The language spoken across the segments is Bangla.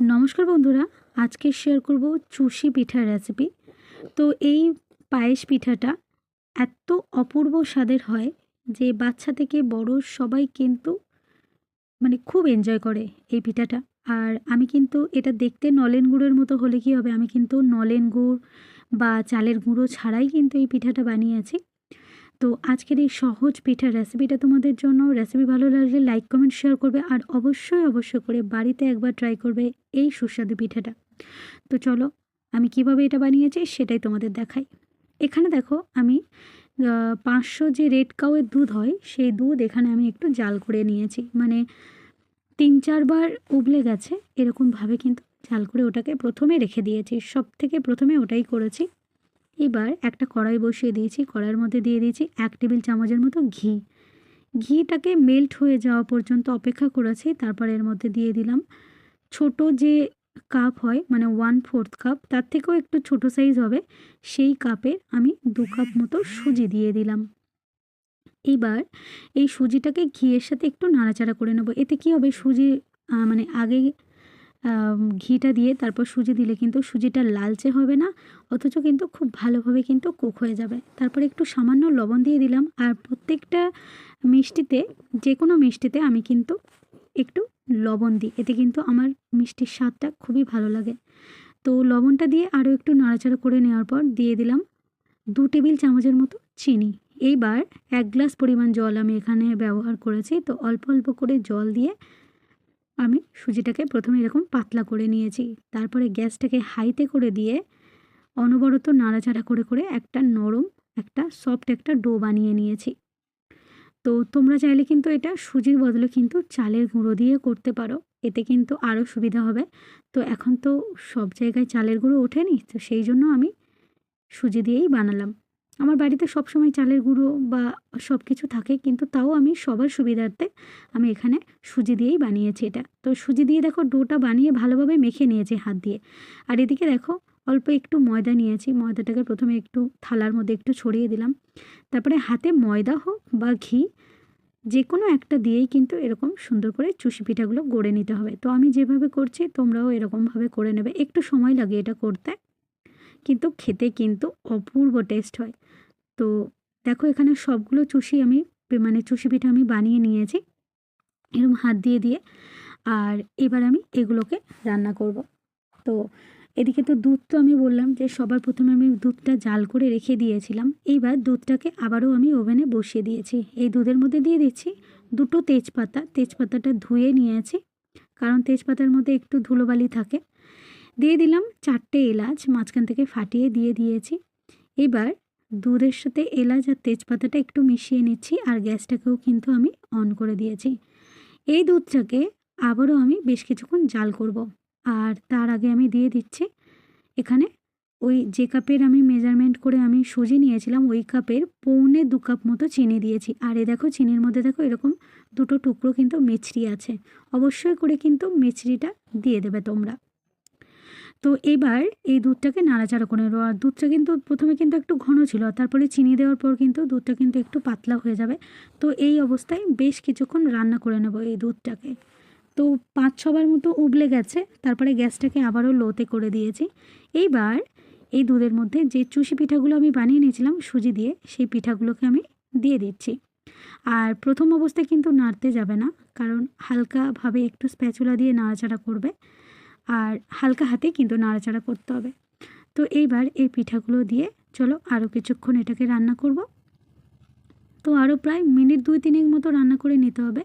নমস্কার বন্ধুরা, আজকে শেয়ার করব চুষি পিঠার রেসিপি তো এই পায়েস পিঠাটা এত অপূর্ব স্বাদের হয় যে বাচ্চা থেকে বড় সবাই কিন্তু মানে খুব এনজয় করে এই পিঠাটা। আর আমি কিন্তু এটা দেখতে নলেন গুড়ের মতো হলে কি হবে? আমি কিন্তু নলেন গুড় বা চালের গুঁড়ো ছাড়াই কিন্তু এই পিঠাটা বানিয়েছি তো আজকের এই সহজ পিঠার রেসিপিটা তোমাদের জন্য। রেসিপি ভালো লাগলে লাইক কমেন্ট শেয়ার করবে আর অবশ্যই অবশ্যই করে বাড়িতে একবার ট্রাই করবে এই সুস্বাদু পিঠাটা। তো চলো, আমি কীভাবে এটা বানিয়েছি সেটাই তোমাদের দেখাই। এখানে দেখো আমি পাঁচশো যে রেড কাউয়ের দুধ হয়, সেই দুধ এখানে আমি একটু জাল করে নিয়েছি। মানে তিন চারবার উবলে গেছে, এরকমভাবে কিন্তু জাল করে ওটাকে প্রথমে রেখে দিয়েছি। সব থেকে প্রথমে ওটাই করেছি। এবার একটা কড়াই বসিয়ে দিয়েছি, কড়াইয়ের মধ্যে দিয়ে দিয়েছি এক টেবিল চামচের মতো ঘি। ঘিটাকে মেল্ট হয়ে যাওয়া পর্যন্ত অপেক্ষা করেছি, তারপর এর মধ্যে দিয়ে দিলাম ছোট যে কাপ হয় মানে ওয়ান ফোর্থ কাপ তার থেকেও একটু ছোট সাইজ হবে, সেই কাপের আমি দু কাপ মতো সুজি দিয়ে দিলাম। এবার এই সুজিটাকে ঘিয়ের সাথে একটু নাড়াচাড়া করে নেব, এতে কি হবে? সুজি মানে আগে ঘিটা দিয়ে তারপর সুজি দিলে কিন্তু সুজিটা লালচে হবে না, অথচ কিন্তু খুব ভালোভাবে কিন্তু কুক হয়ে যাবে। তারপর একটু সামান্য লবণ দিয়ে দিলাম, আর প্রত্যেকটা মিষ্টিতে যে কোনো মিষ্টিতে আমি কিন্তু একটু লবণ দিই। এতে কিন্তু আমার মিষ্টির স্বাদটা খুবই ভালো লাগে। তো লবণটা দিয়ে আরও একটু নাড়াচাড়া করে নেওয়ার পর দিয়ে দিলাম দু টেবিল চামচের মতো চিনি। এইবার এক গ্লাস পরিমাণ জল আমি এখানে ব্যবহার করেছি, তো অল্প অল্প করে জল দিয়ে আমি সুজিটাকে প্রথমে এরকম পাতলা করে নিয়েছি। তারপরে গ্যাসটাকে হাইতে করে দিয়ে অনবরত নাড়াচাড়া করে করে একটা নরম, একটা সফট একটা ডো বানিয়ে নিয়েছি। তো তোমরা চাইলে কিন্তু এটা সুজির বদলে কিন্তু চালের গুঁড়ো দিয়ে করতে পারো। এতে কিন্তু আরও সুবিধা হবে। তো এখন তো সব জায়গায় চালের গুঁড়ো ওঠেনি। তো সেই জন্য আমি সুজি দিয়েই বানালাম। আমার বাড়িতে সবসময় চালের গুঁড়ো বা সব কিছু থাকে, কিন্তু তাও আমি সবার সুবিধার্থে আমি এখানে সুজি দিয়েই বানিয়েছি এটা। তো সুজি দিয়ে দেখো ডোটা বানিয়ে ভালোভাবে মেখে নিয়েছি হাত দিয়ে। আর এদিকে দেখো অল্প একটু ময়দা নিয়েছি, ময়দাটাকে প্রথমে একটু থালার মধ্যে একটু ছড়িয়ে দিলাম। তারপরে হাতে ময়দা হোক বা ঘি যে কোনো একটা দিয়েই কিন্তু এরকম সুন্দর করে চুষি পিঠাগুলো গড়ে নিতে হবে। তো আমি যেভাবে করছি তোমরাও এরকমভাবে করে নেবে। একটু সময় লাগে এটা করতে, কিন্তু খেতে কিন্তু অপূর্ব টেস্ট হয়। তো দেখো এখানে সবগুলো চুষি আমি মানে চুষি পিঠা আমি বানিয়ে নিয়েছি। এরকম হাত দিয়ে দিয়ে। আর এবার আমি এগুলোকে রান্না করব। তো এদিকে তো দুধ তো আমি বললাম যে সবার প্রথমে আমি দুধটা জাল করে রেখে দিয়েছিলাম। এইবার দুধটাকে আবারও আমি ওভেনে বসিয়ে দিয়েছি। এই দুধের মধ্যে দিয়ে দিচ্ছি দুটো তেজপাতা। তেজপাতাটা ধুয়ে নিয়েছি, কারণ তেজপাতার মধ্যে একটু ধুলোবালি থাকে। দিয়ে দিলাম চারটে এলাচ, মাঝখান থেকে ফাটিয়ে দিয়ে দিয়েছি। এবার দুধের সাথে এলাচ আর তেজপাতাটা একটু মিশিয়ে নিচ্ছি আর গ্যাসটাকেও কিন্তু আমি অন করে দিয়েছি। এই দুধটাকে আবারও আমি বেশ কিছুক্ষণ জাল করব আর তার আগে আমি দিয়ে দিচ্ছি এখানে ওই যে কাপের আমি মেজারমেন্ট করে আমি সুজি নিয়েছিলাম, ওই কাপের পৌনে দু কাপ মতো চিনি দিয়েছি। আর এ দেখো চিনির মধ্যে দেখো এরকম দুটো টুকরো কিন্তু মিছরি আছে। অবশ্যই করে কিন্তু মিছরিটা দিয়ে দেবে তোমরা। তো এবার এই দুধটাকে নাড়াচাড়া করে নেব। আর দুধটা কিন্তু প্রথমে কিন্তু একটু ঘন ছিল, তারপরে চিনি দেওয়ার পর কিন্তু দুধটা কিন্তু একটু পাতলা হয়ে যাবে। তো এই অবস্থায় বেশ কিছুক্ষণ রান্না করে নেব এই দুধটাকে। তো পাঁচ ছবার মতো উবলে গেছে, তারপরে গ্যাসটাকে আবারও লোতে করে দিয়েছি। এইবার এই দুধের মধ্যে যে চুষি পিঠাগুলো আমি বানিয়ে নিয়েছিলাম সুজি দিয়ে, সেই পিঠাগুলোকে আমি দিয়ে দিচ্ছি। আর প্রথম অবস্থায় কিন্তু নাড়তে যাবে না, কারণ হালকাভাবে একটু স্প্যাচুলা দিয়ে নাড়াচাড়া করবে। আর হালকা হাতে কিন্তু নাড়াচাড়া করতে হবে। তো এইবার এই পিঠাগুলো দিয়ে চলো আরও কিছুক্ষণ এটাকে রান্না করব। তো আরও প্রায় মিনিট দুই তিনেক মতো রান্না করে নিতে হবে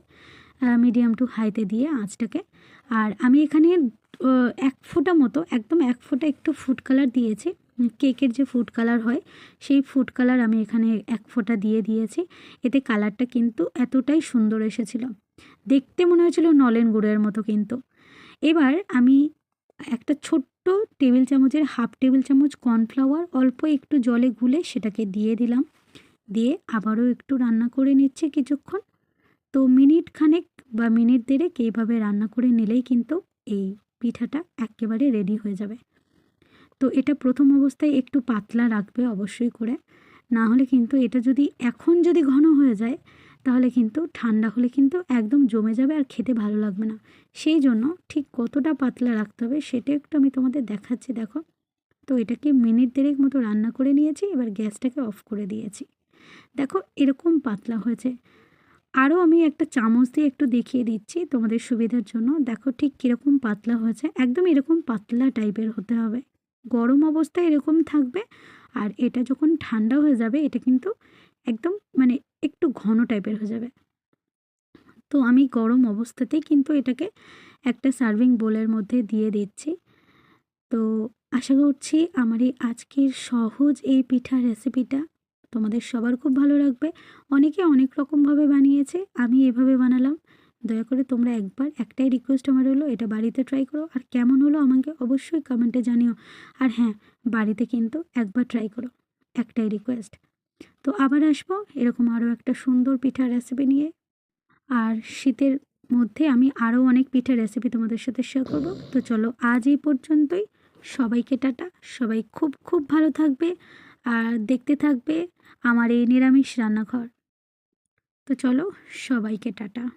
মিডিয়াম টু হাইতে দিয়ে আঁচটাকে। আর আমি এখানে এক ফোঁটা মতো, একদম এক ফোঁটা একটু ফুড কালার দিয়েছি। কেকের যে ফুড কালার হয়, সেই ফুড কালার আমি এখানে এক ফোঁটা দিয়ে দিয়েছি। এতে কালারটা কিন্তু এতটাই সুন্দর এসেছিল। দেখতে মনে হয়েছিল নলেন গুড়ের মতো কিন্তু। এবার আমি একটা ছোট্ট টেবিল চামচের হাফ টেবিল চামচ কর্নফ্লাওয়ার অল্প একটু জলে গুলে সেটাকে দিয়ে দিলাম। দিয়ে আবারও একটু রান্না করে নিচ্ছে কিছুক্ষণ। তো মিনিট খানেক বা মিনিট দেড়েক এইভাবে রান্না করে নিলেই কিন্তু এই পিঠাটা একেবারে রেডি হয়ে যাবে। তো এটা প্রথম অবস্থায় একটু পাতলা রাখবে অবশ্যই করে। না হলে কিন্তু এটা যদি এখন যদি ঘন হয়ে যায় তাহলে কিন্তু ঠান্ডা হলে কিন্তু একদম জমে যাবে আর খেতে ভালো লাগবে না। সেই জন্য ঠিক কতটা পাতলা রাখতে হবে সেটা একটু আমি তোমাদের দেখাচ্ছি, দেখো। তো এটাকে মিনিট দেড়েক মতো রান্না করে নিয়েছি, এবার গ্যাসটাকে অফ করে দিয়েছি। দেখো এরকম পাতলা হয়েছে। আরও আমি একটা চামচ দিয়ে একটু দেখিয়ে দিচ্ছি তোমাদের সুবিধার জন্য। দেখো ঠিক কীরকম পাতলা হয়েছে, একদম এরকম পাতলা টাইপের হতে হবে। গরম অবস্থায় এরকম থাকবে আর এটা যখন ঠান্ডা হয়ে যাবে, এটা কিন্তু একদম মানে একটু ঘন টাইপের হয়ে যাবে। তো আমি গরম অবস্থাতেই কিন্তু এটাকে একটা সার্ভিং বোলের মধ্যে দিয়ে দিচ্ছি। তো আশা করছি আমার এই আজকের সহজ এই পিঠার রেসিপিটা তোমাদের সবার খুব ভালো লাগবে। অনেকে অনেক রকমভাবে বানিয়েছে, আমি এভাবে বানালাম। দয়া করে তোমরা একবার একটাই রিকোয়েস্ট আমার হলো, এটা বাড়িতে ট্রাই করো। আর কেমন হলো আমাকে অবশ্যই কমেন্টে জানিও। আর হ্যাঁ বাড়িতে কিন্তু একবার ট্রাই করো, একটাই রিকোয়েস্ট তো আবার আসব, এরকম আরও একটা সুন্দর পিঠার রেসিপি নিয়ে। আর শীতের মধ্যে আমি আরও অনেক পিঠার রেসিপি তোমাদের সাথে শেয়ার করব। তো চলো আজ এই পর্যন্তই। সবাইকে টাটা। সবাই খুব খুব ভালো থাকবে। আর দেখতে থাকবে আমার এই নিরামিষ রান্নাঘর। তো চলো সবাইকে টাটা।